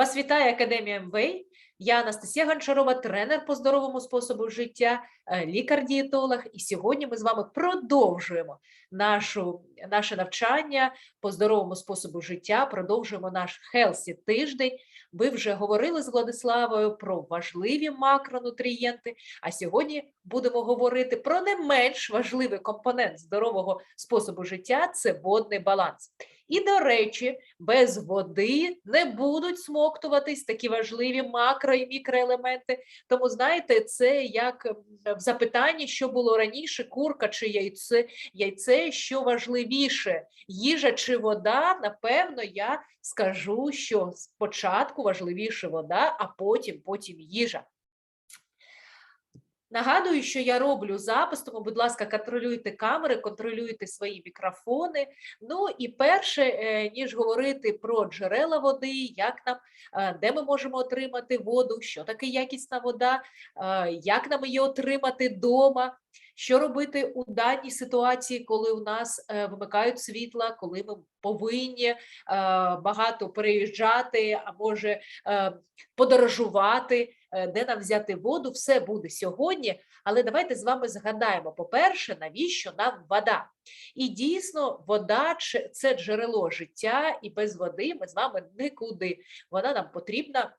Вас вітає Академія МВ. Я Анастасія Гончарова, тренер по здоровому способу життя, е, лікар-дієтолог. І сьогодні ми з вами продовжуємо нашу, наше навчання по здоровому способу життя, продовжуємо наш Хелсі тиждень. Ви вже говорили з Владиславою про важливі макронутрієнти, а сьогодні будемо говорити про не менш важливий компонент здорового способу життя це водний баланс. І, до речі, без води не будуть смоктуватись такі важливі макро і мікроелементи. Тому, знаєте, це як в запитанні, що було раніше: курка чи яйце, яйце, що важливіше, їжа чи вода. Напевно, я скажу, що спочатку важливіше вода, а потім, потім їжа. Нагадую, що я роблю запис, тому, будь ласка, контролюйте камери, контролюйте свої мікрофони. Ну і перше, е, ніж говорити про джерела води, як нам, е, де ми можемо отримати воду, що таке якісна вода, е, як нам її отримати вдома, що робити у даній ситуації, коли у нас вимикають світла, коли ми повинні багато переїжджати, а може подорожувати, де нам взяти воду, все буде сьогодні. Але давайте з вами згадаємо, по-перше, навіщо нам вода? І дійсно, вода це джерело життя, і без води ми з вами нікуди. Вона нам потрібна.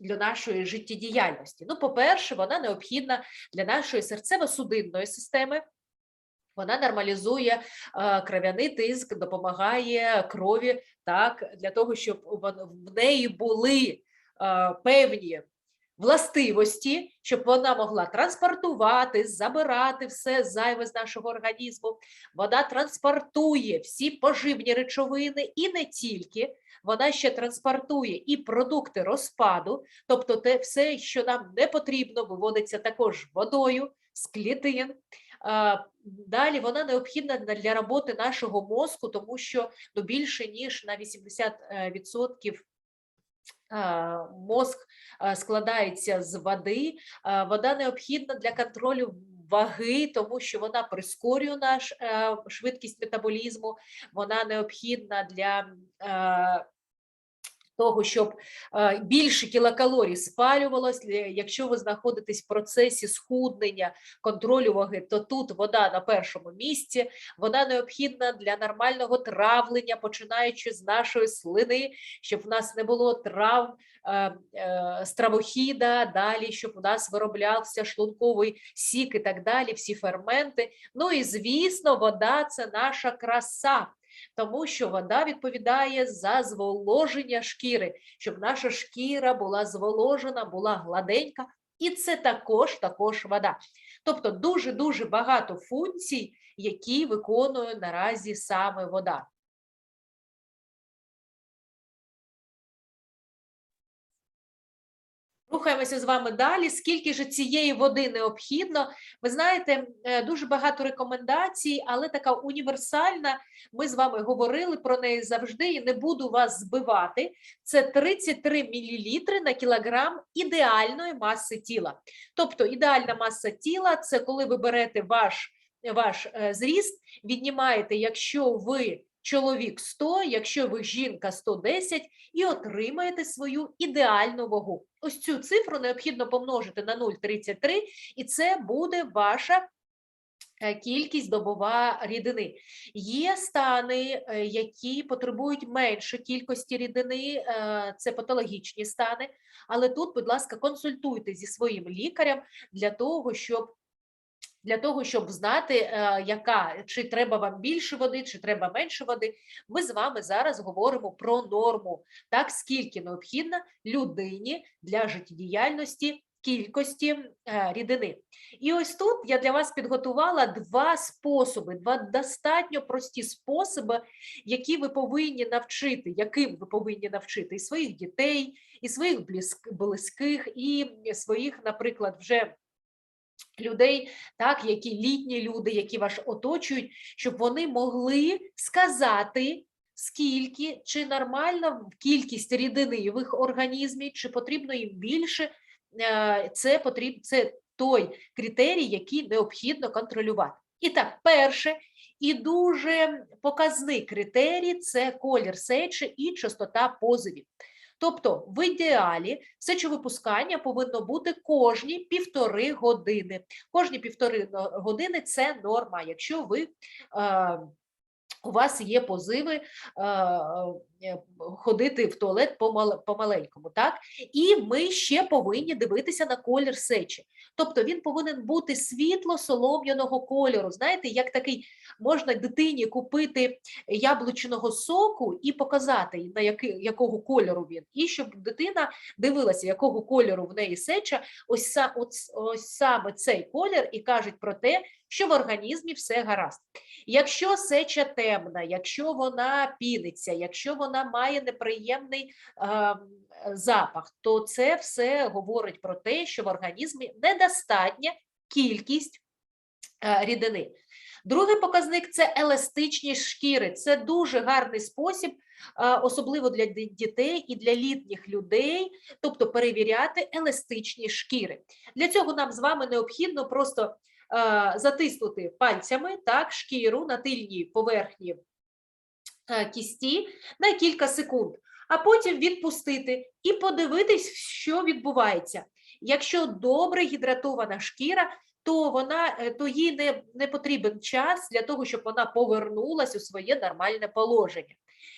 Для нашої життєдіяльності. Ну, по-перше, вона необхідна для нашої серцево-судинної системи. Вона нормалізує е, кров'яний тиск, допомагає крові так, для того, щоб в неї були е, певні властивості, щоб вона могла транспортувати, забирати все зайве з нашого організму. Вода транспортує всі поживні речовини і не тільки. Вона ще транспортує і продукти розпаду, тобто те все, що нам не потрібно, виводиться також водою з клітин. Далі вона необхідна для роботи нашого мозку, тому що ну, більше ніж на 80% а, мозк складається з води. Вода необхідна для контролю ваги, тому що вона прискорює наш швидкість метаболізму, вона необхідна для того, щоб е, більше кілокалорій спалювалось. Е, Якщо ви знаходитесь в процесі схуднення, контролю ваги, то тут вода на першому місці. Вона необхідна для нормального травлення, починаючи з нашої слини, щоб в нас не було травм е, стравохіда, далі, щоб у нас вироблявся шлунковий сік і так далі, всі ферменти. Ну і звісно, вода це наша краса тому що вода відповідає за зволоження шкіри, щоб наша шкіра була зволожена, була гладенька, і це також також вода. Тобто дуже дуже багато функцій, які виконує наразі саме вода. Рухаємося з вами далі. Скільки ж цієї води необхідно? Ви знаєте, е, дуже багато рекомендацій, але така універсальна. Ми з вами говорили про неї завжди і не буду вас збивати. Це 33 мл на кілограм ідеальної маси тіла. Тобто ідеальна маса тіла це коли ви берете ваш, ваш е, зріст, віднімаєте, якщо ви чоловік 100, якщо ви жінка 110, і отримаєте свою ідеальну вагу. Ось цю цифру необхідно помножити на 0,33, і це буде ваша е, кількість добова рідини. Є стани, е, які потребують менше кількості рідини, е, це патологічні стани. Але тут, будь ласка, консультуйте зі своїм лікарем для того, щоб для того, щоб знати, е, яка чи треба вам більше води, чи треба менше води. Ми з вами зараз говоримо про норму, так скільки необхідно людині для життєдіяльності кількості е, рідини. І ось тут я для вас підготувала два способи, два достатньо прості способи, які ви повинні навчити, яким ви повинні навчити і своїх дітей, і своїх близьких, і своїх, наприклад, вже людей, так, які літні люди, які вас оточують, щоб вони могли сказати, скільки чи нормальна кількість рідини в їх організмі, чи потрібно їм більше. Е, Це потрібно це той критерій, який необхідно контролювати. І так, перше і дуже показний критерій це колір сечі і частота позовів. Тобто, в ідеалі сечовипускання повинно бути кожні півтори години. Кожні півтори години це норма, якщо ви. Е, у вас є позиви е, е, ходити в туалет помал- помаленькому, так? І ми ще повинні дивитися на колір сечі. Тобто він повинен бути світло-солом'яного кольору. Знаєте, як такий можна дитині купити яблучного соку і показати, на який, якого кольору він, і щоб дитина дивилася, якого кольору в неї сеча, ось, ось, ось саме цей колір і кажуть про те, що в організмі все гаразд. Якщо сеча темна, якщо вона піниться, якщо вона має неприємний ем, запах, то це все говорить про те, що в організмі недостатня кількість е, рідини. Другий показник це еластичність шкіри. Це дуже гарний спосіб, е, особливо для дітей і для літніх людей, тобто перевіряти еластичність шкіри. Для цього нам з вами необхідно просто е, затиснути пальцями так, шкіру на тильній поверхні е, кісті на кілька секунд, а потім відпустити і подивитись, що відбувається. Якщо добре гідратована шкіра, то вона е, то їй не, не потрібен час для того, щоб вона повернулася у своє нормальне положення.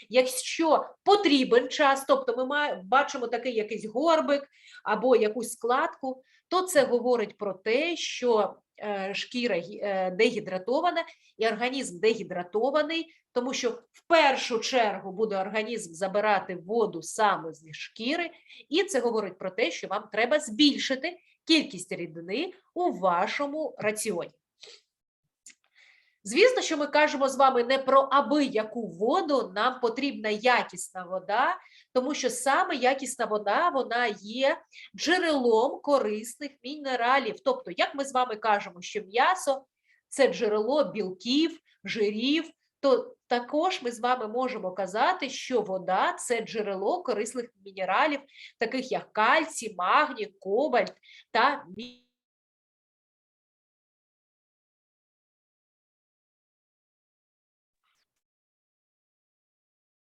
Якщо потрібен час, тобто ми має- бачимо такий якийсь горбик або якусь складку, то це говорить про те, що е, шкіра е, дегідратована і організм дегідратований, тому що в першу чергу буде організм забирати воду саме зі шкіри, і це говорить про те, що вам треба збільшити кількість рідини у вашому раціоні. Звісно, що ми кажемо з вами не про аби-яку воду, нам потрібна якісна вода, тому що саме якісна вода вона є джерелом корисних мінералів. Тобто, як ми з вами кажемо, що м'ясо це джерело білків, жирів, то також ми з вами можемо казати, що вода це джерело корисних мінералів, таких як кальцій, магній, кобальт та мі.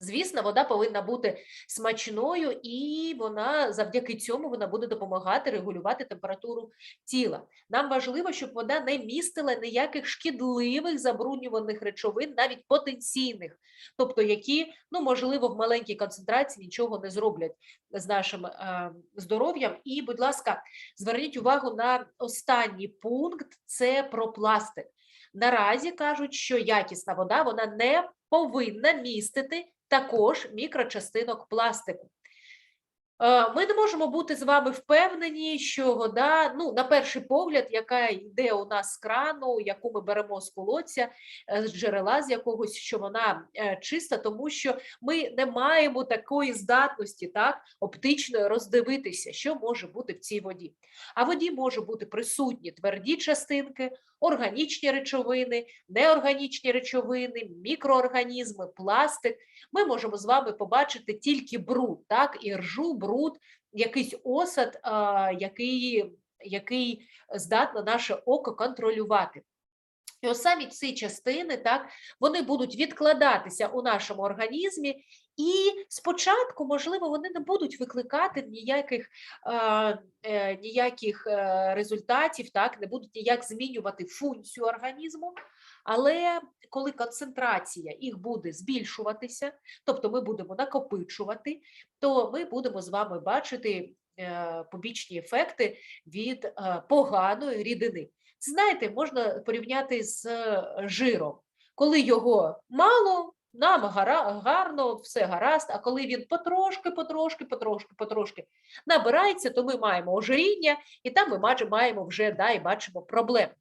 Звісно, вода повинна бути смачною, і вона завдяки цьому вона буде допомагати регулювати температуру тіла. Нам важливо, щоб вода не містила ніяких шкідливих забруднюваних речовин, навіть потенційних, тобто які, ну можливо, в маленькій концентрації нічого не зроблять з нашим е, здоров'ям. І, будь ласка, зверніть увагу на останній пункт: це про пластик. Наразі кажуть, що якісна вода вона не повинна містити також мікрочастинок пластику. Е, Ми не можемо бути з вами впевнені, що вода, ну, на перший погляд, яка йде у нас з крану, яку ми беремо з колодця, е, з джерела з якогось, що вона е, чиста, тому що ми не маємо такої здатності, так, оптичної роздивитися, що може бути в цій воді. А воді може бути присутні тверді частинки, органічні речовини, неорганічні речовини, мікроорганізми, пластик. Ми можемо з вами побачити тільки бруд, так, і ржу, бруд, якийсь осад, який, який здатно наше око контролювати. І ось самі ці частини, так, вони будуть відкладатися у нашому організмі, і спочатку, можливо, вони не будуть викликати ніяких, е, е, ніяких е, результатів, так, не будуть ніяк змінювати функцію організму. Але коли концентрація їх буде збільшуватися, тобто ми будемо накопичувати, то ми будемо з вами бачити е, побічні ефекти від е, поганої рідини. Знаєте, можна порівняти з е, жиром. Коли його мало, нам гара- гарно, все гаразд, а коли він потрошки, потрошки, потрошки, потрошки набирається, то ми маємо ожиріння, і там ми маємо вже да, і бачимо проблеми.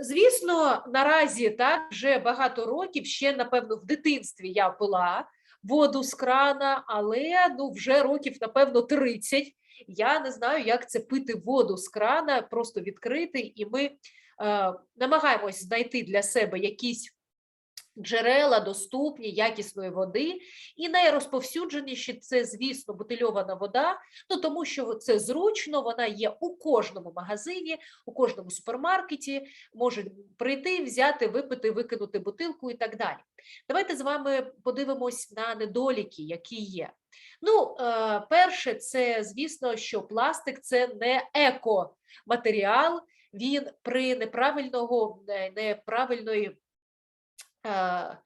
Звісно, наразі так вже багато років, ще напевно в дитинстві я пила воду з крана, але ну вже років, напевно, 30. Я не знаю, як це пити воду з крана, просто відкрити, і ми е, намагаємось знайти для себе якісь джерела доступні якісної води, і найрозповсюдженіші це, звісно, бутильована вода, ну тому що це зручно, вона є у кожному магазині, у кожному супермаркеті, можуть прийти, взяти, випити, викинути бутилку і так далі. Давайте з вами подивимось на недоліки, які є. Ну, е, перше, це звісно, що пластик це не екоматеріал, він при неправильного неправильної е,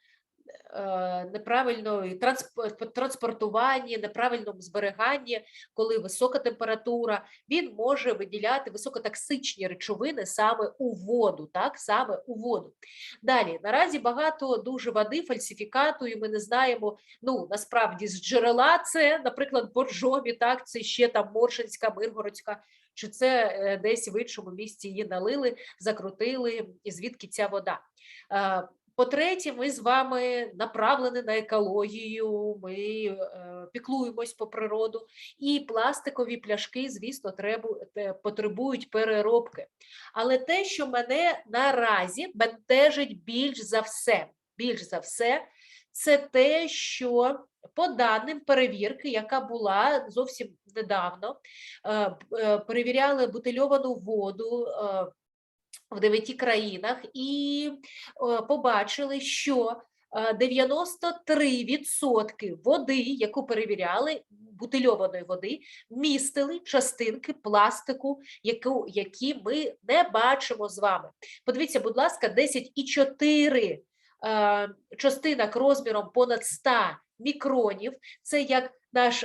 е, неправильної трансп- транспортуванні, неправильному зберіганні, коли висока температура, він може виділяти високотоксичні речовини саме у воду, так, саме у воду. Далі, наразі багато дуже води, фальсифікату, і ми не знаємо, ну, насправді, з джерела це, наприклад, Боржомі, так, це ще там Моршинська, Миргородська, чи це е, десь в іншому місці її налили, закрутили, і звідки ця вода. По-третє, ми з вами направлені на екологію, ми е, піклуємось по природу, і пластикові пляшки, звісно, требу, те- потребують переробки. Але те, що мене наразі бентежить більш за все, більш за все, це те, що по даним перевірки, яка була зовсім недавно, е, е, перевіряли бутильовану воду е, в дев'яти країнах, і е, побачили, що е, 93% води, яку перевіряли, бутильованої води, містили частинки пластику, яку, які ми не бачимо з вами. Подивіться, будь ласка, 10,4 е, частинок розміром понад 100 мікронів. Це як наш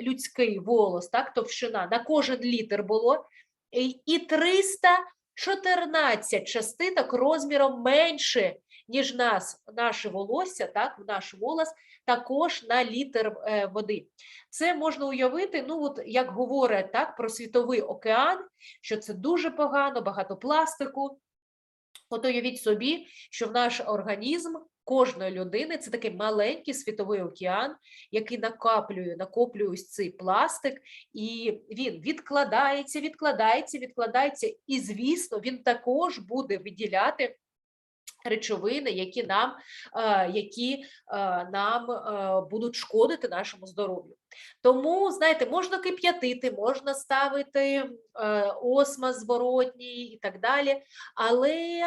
людський волос, так, товщина на кожен літр було, і 300 14 частинок розміром менше, ніж нас, наше волосся, так, наш волос, також на літр е, води. Це можна уявити, ну от як говорять так, про світовий океан, що це дуже погано, багато пластику. От уявіть собі, що в наш організм кожної людини це такий маленький світовий океан, який накаплює, накоплює ось цей пластик, і він відкладається, відкладається, відкладається, і, звісно, він також буде виділяти речовини, які нам, е, які е, нам е, будуть шкодити нашому здоров'ю. Тому, знаєте, можна кип'ятити, можна ставити осмаз зворотній і так далі, але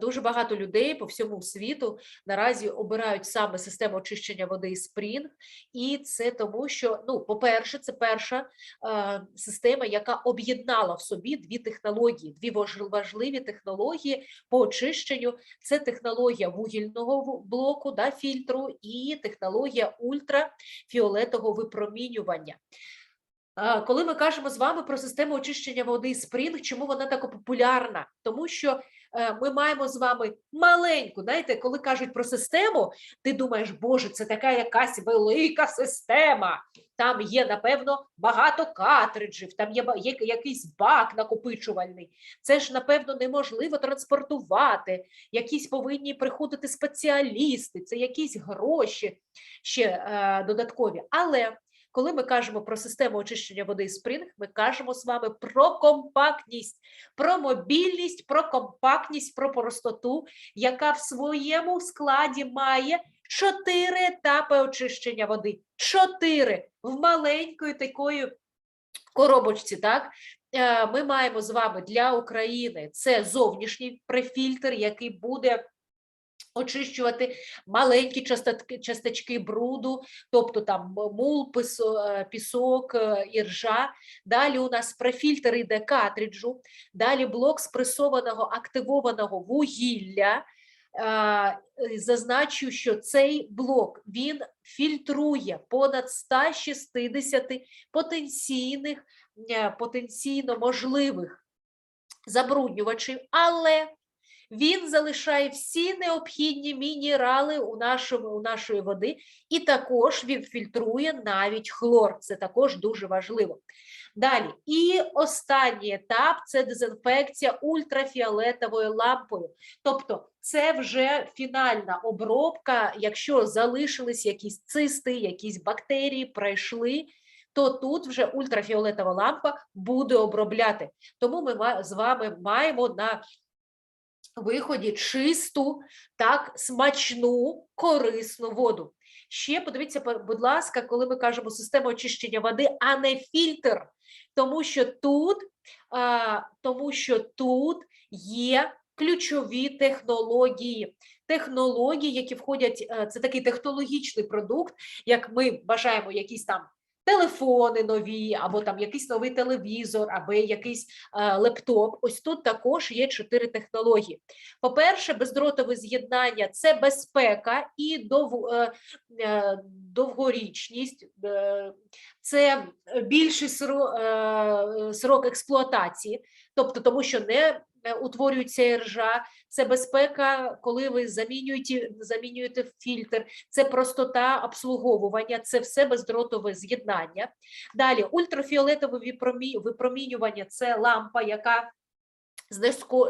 дуже багато людей по всьому світу наразі обирають саме систему очищення води Spring, і це тому, що, ну, по-перше, це перша е, система, яка об'єднала в собі дві технології, дві важливі технології по очищенню. Це технологія вугільного блоку, да, фільтру, і технологія ультрафіолетового випромінювання. Коли ми кажемо з вами про систему очищення води Spring, чому вона така популярна? Тому що е, ми маємо з вами маленьку, знаєте, коли кажуть про систему, ти думаєш, боже, це така якась велика система. Там є, напевно, багато картриджів, там є, є якийсь бак накопичувальний. Це ж, напевно, неможливо транспортувати. Якісь повинні приходити спеціалісти, це якісь гроші ще е, додаткові. Але коли ми кажемо про систему очищення води Spring, ми кажемо з вами про компактність, про мобільність, про компактність, про простоту, яка в своєму складі має чотири етапи очищення води. Чотири в маленької такої коробочці, так? Е, Ми маємо з вами для України це зовнішній префільтр, який буде очищувати маленькі часточки бруду, тобто там мул, е, пісок, е, іржа. Далі у нас префільтр іде картриджу, далі блок спресованого активованого вугілля. Е, Зазначу, що цей блок він фільтрує понад 160 потенційних, потенційно можливих забруднювачів, але він залишає всі необхідні мінерали у нашому у нашої води, і також він фільтрує навіть хлор. Це також дуже важливо. Далі, і останній етап це дезінфекція ультрафіолетовою лампою. Тобто, це вже фінальна обробка. Якщо залишились якісь цисти, якісь бактерії, пройшли. То тут вже ультрафіолетова лампа буде обробляти. Тому ми з вами маємо на виході чисту, так, смачну, корисну воду. Ще подивіться, будь ласка, коли ми кажемо система очищення води, а не фільтр, тому що тут, тому що тут є ключові технології. Технології, які входять, е, це такий технологічний продукт, як ми бажаємо якісь там телефони нові, або там якийсь новий телевізор, або якийсь е, лептоп. Ось тут також є чотири технології. По-перше, бездротове з'єднання це безпека і дов, е, е, довгорічність, це більший сро- е, срок експлуатації, тобто тому що не утворюється ржа, це безпека, коли ви замінюєте, замінюєте фільтр, це простота обслуговування, це все бездротове з'єднання. Далі ультрафіолетове випромінювання це лампа, яка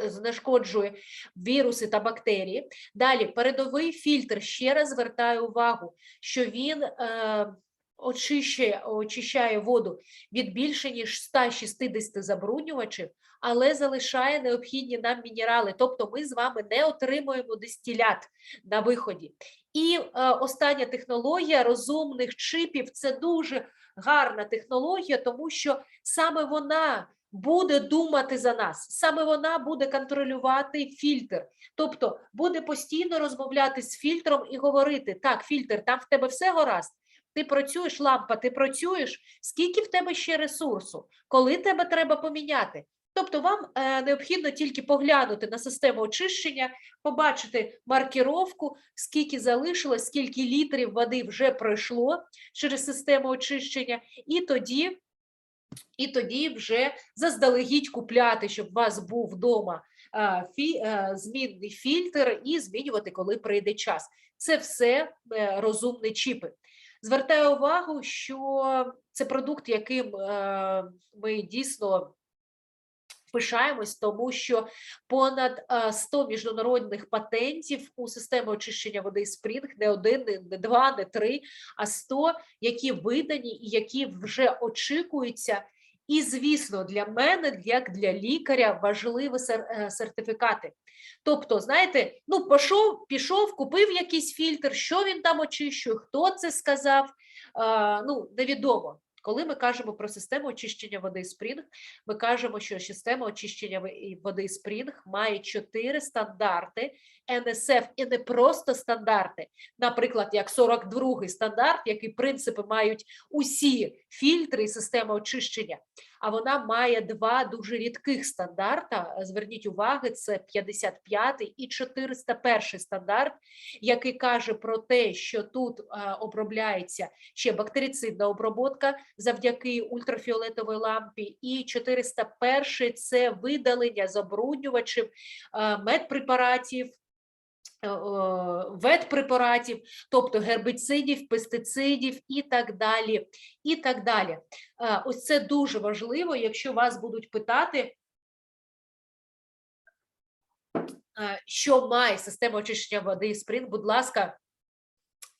знешкоджує віруси та бактерії. Далі передовий фільтр. Ще раз звертаю увагу, що він е, очищує, очищає воду від більше ніж 160 забруднювачів, але залишає необхідні нам мінерали. Тобто ми з вами не отримуємо дистилят на виході. І е, остання технологія розумних чипів це дуже гарна технологія, тому що саме вона буде думати за нас, саме вона буде контролювати фільтр. Тобто буде постійно розмовляти з фільтром і говорити: так, фільтр, там в тебе все гаразд. Ти працюєш, лампа, ти працюєш, скільки в тебе ще ресурсу, коли тебе треба поміняти. Тобто вам е, необхідно тільки поглянути на систему очищення, побачити маркіровку, скільки залишилось, скільки літрів води вже пройшло через систему очищення, і тоді, і тоді вже заздалегідь купляти, щоб у вас був вдома е, фі, е, змінний фільтр і змінювати, коли прийде час. Це все е, розумні чіпи. Звертаю увагу, що це продукт, яким е, ми дійсно пишаємось, тому що понад е, 100 міжнародних патентів у системі очищення води Спрінг, не один, не два, не три, а 100, які видані і які вже очікуються. І, звісно, для мене, як для лікаря, важливі е, сертифікати. Тобто, знаєте, ну пішов, пішов, купив якийсь фільтр, що він там очищує, хто це сказав, ну невідомо. Коли ми кажемо про систему очищення води Спрінг, ми кажемо, що система очищення води Спрінг має чотири стандарти НСФ і не просто стандарти, наприклад, як 42-й стандарт, який принципи мають усі фільтри і системи очищення. А вона має два дуже рідких стандарта. Зверніть увагу, це 55-й і 401 стандарт, який каже про те, що тут е, обробляється ще бактерицидна обробка завдяки ультрафіолетовій лампі, і 401 – це видалення забруднювачів, е, медпрепаратів, е, е, ветпрепаратів, тобто гербіцидів, пестицидів і так далі. І так далі. Е, Ось це дуже важливо, якщо вас будуть питати, е, що має система очищення води Спрінг, будь ласка,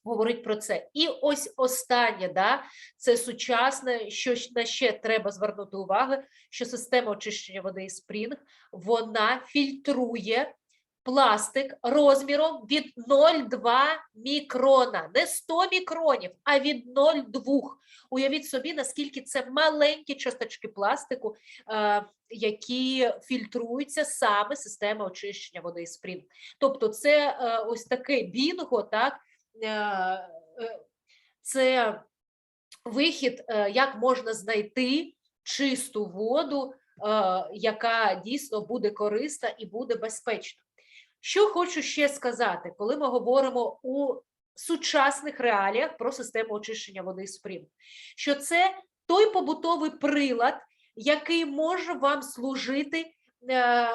говорить про це. І ось останнє, да, це сучасне, що на ще треба звернути увагу, що система очищення води Спрінг, вона фільтрує пластик розміром від 0,2 мікрона, не 100 мікронів, а від 0,2. Уявіть собі, наскільки це маленькі часточки пластику, е, які фільтруються саме система очищення води Спрінг. Тобто, це е, ось таке бінго, так, е, це вихід, як можна знайти чисту воду, яка дійсно буде корисна і буде безпечна. Що хочу ще сказати, коли ми говоримо у сучасних реаліях про систему очищення води Спрінг, що це той побутовий прилад, який може вам служити, е,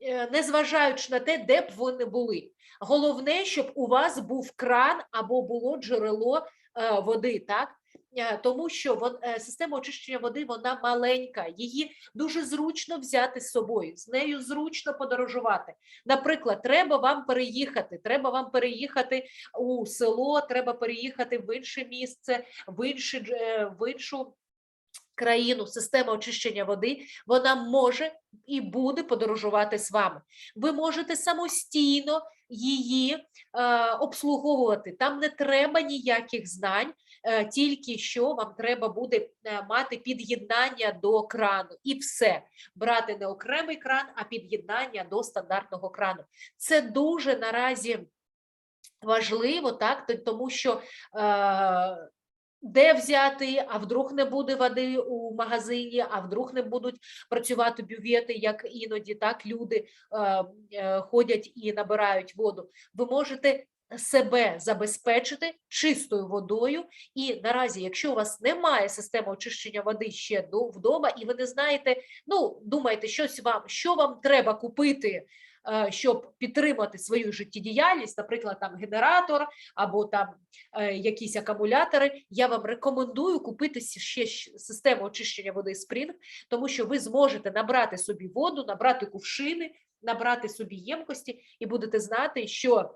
е, незважаючи на те, де б ви не були. Головне, щоб у вас був кран або було джерело е, води, так? Е, Тому що вон, е, система очищення води вона маленька, її дуже зручно взяти з собою, з нею зручно подорожувати. Наприклад, треба вам переїхати, треба вам переїхати у село, треба переїхати в інше місце, в, інші, дж- е, в іншу країну, система очищення води, вона може і буде подорожувати з вами. Ви можете самостійно її е, обслуговувати. Там не треба ніяких знань, тільки що вам треба буде е, мати під'єднання до крану. І все. Брати не окремий кран, а під'єднання до стандартного крану. Це дуже наразі важливо, так, тому що. Е, де взяти, а вдруг не буде води у магазині, а вдруг не будуть працювати бювети, як іноді так люди е, е, ходять і набирають воду. Ви можете себе забезпечити чистою водою. І наразі, якщо у вас немає системи очищення води ще до вдома, і ви не знаєте, ну думаєте, щось вам, що вам треба купити. е, Щоб підтримати свою життєдіяльність, наприклад, там генератор або там е, якісь акумулятори, я вам рекомендую купити ще систему очищення води Spring, тому що ви зможете набрати собі воду, набрати кувшини, набрати собі ємкості, і будете знати, що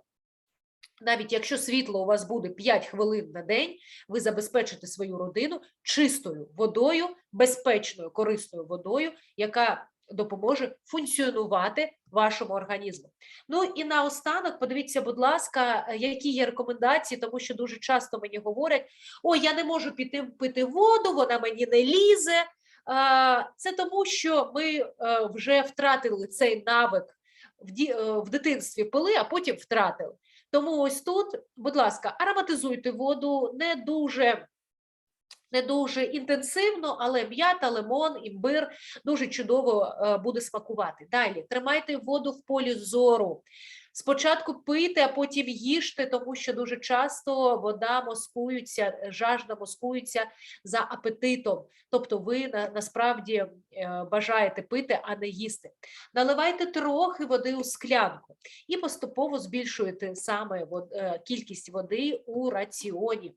навіть якщо світло у вас буде 5 хвилин на день, ви забезпечите свою родину чистою водою, безпечною, корисною водою, яка допоможе функціонувати вашому організму. Ну і наостанок, подивіться, будь ласка, які є рекомендації, тому що дуже часто мені говорять: о, я не можу піти пити воду, вона мені не лізе. Це тому, що ми е, вже втратили цей навик е, в дитинстві пили, а потім втратили. Тому ось тут, будь ласка, ароматизуйте воду не дуже. Не дуже інтенсивно, але м'ята, лимон, імбир дуже чудово е, буде смакувати. Далі тримайте воду в полі зору. Спочатку пийте, а потім їжте, тому що дуже часто вода маскується, е, жажда маскується за апетитом. Тобто ви на, насправді е, бажаєте пити, а не їсти. Наливайте трохи води у склянку і поступово збільшуєте саме кількість води у раціоні.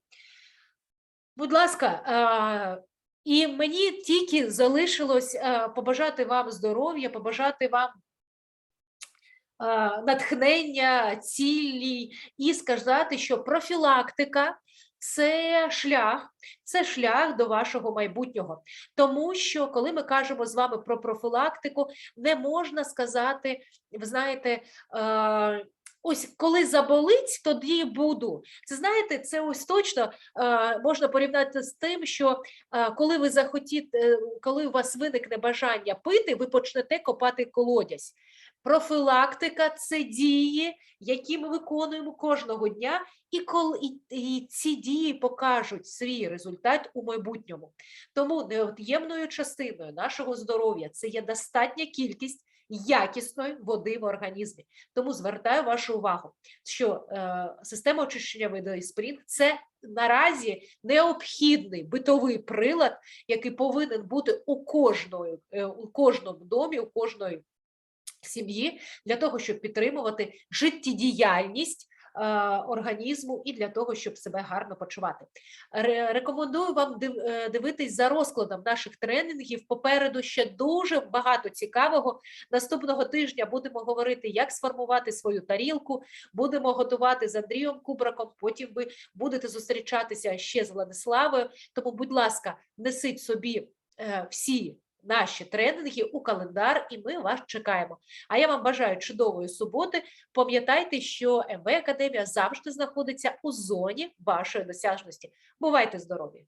Будь ласка, е, і мені тільки залишилось е, побажати вам здоров'я, побажати вам е, натхнення, цілі і сказати, що профілактика це шлях, це шлях до вашого майбутнього. Тому що, коли ми кажемо з вами про профілактику, не можна сказати, ви знаєте, ось коли заболить, тоді буду. Це знаєте, це ось точно е, можна порівняти з тим, що е, коли ви захотіте, е, коли у вас виникне бажання пити, ви почнете копати колодязь. Профілактика це дії, які ми виконуємо кожного дня, і коли і, і ці дії покажуть свій результат у майбутньому. Тому неот'ємною частиною нашого здоров'я це є достатня кількість якісної води в організмі. Тому звертаю вашу увагу, що е, система очищення води Spring – це наразі необхідний битовий прилад, який повинен бути у кожної, е, у кожному домі, у кожної сім'ї для того, щоб підтримувати життєдіяльність організму і для того, щоб себе гарно почувати. Рекомендую вам е, дивитись за розкладом наших тренінгів. Попереду ще дуже багато цікавого. Наступного тижня будемо говорити, як сформувати свою тарілку. Будемо готувати з Андрієм Кубраком. Потім ви будете зустрічатися ще з Владиславою. Тому, будь ласка, несіть собі е, всі наші тренінги у календар, і ми вас чекаємо. А я вам бажаю чудової суботи. Пам'ятайте, що МВ Академія завжди знаходиться у зоні вашої досяжності. Бувайте здорові!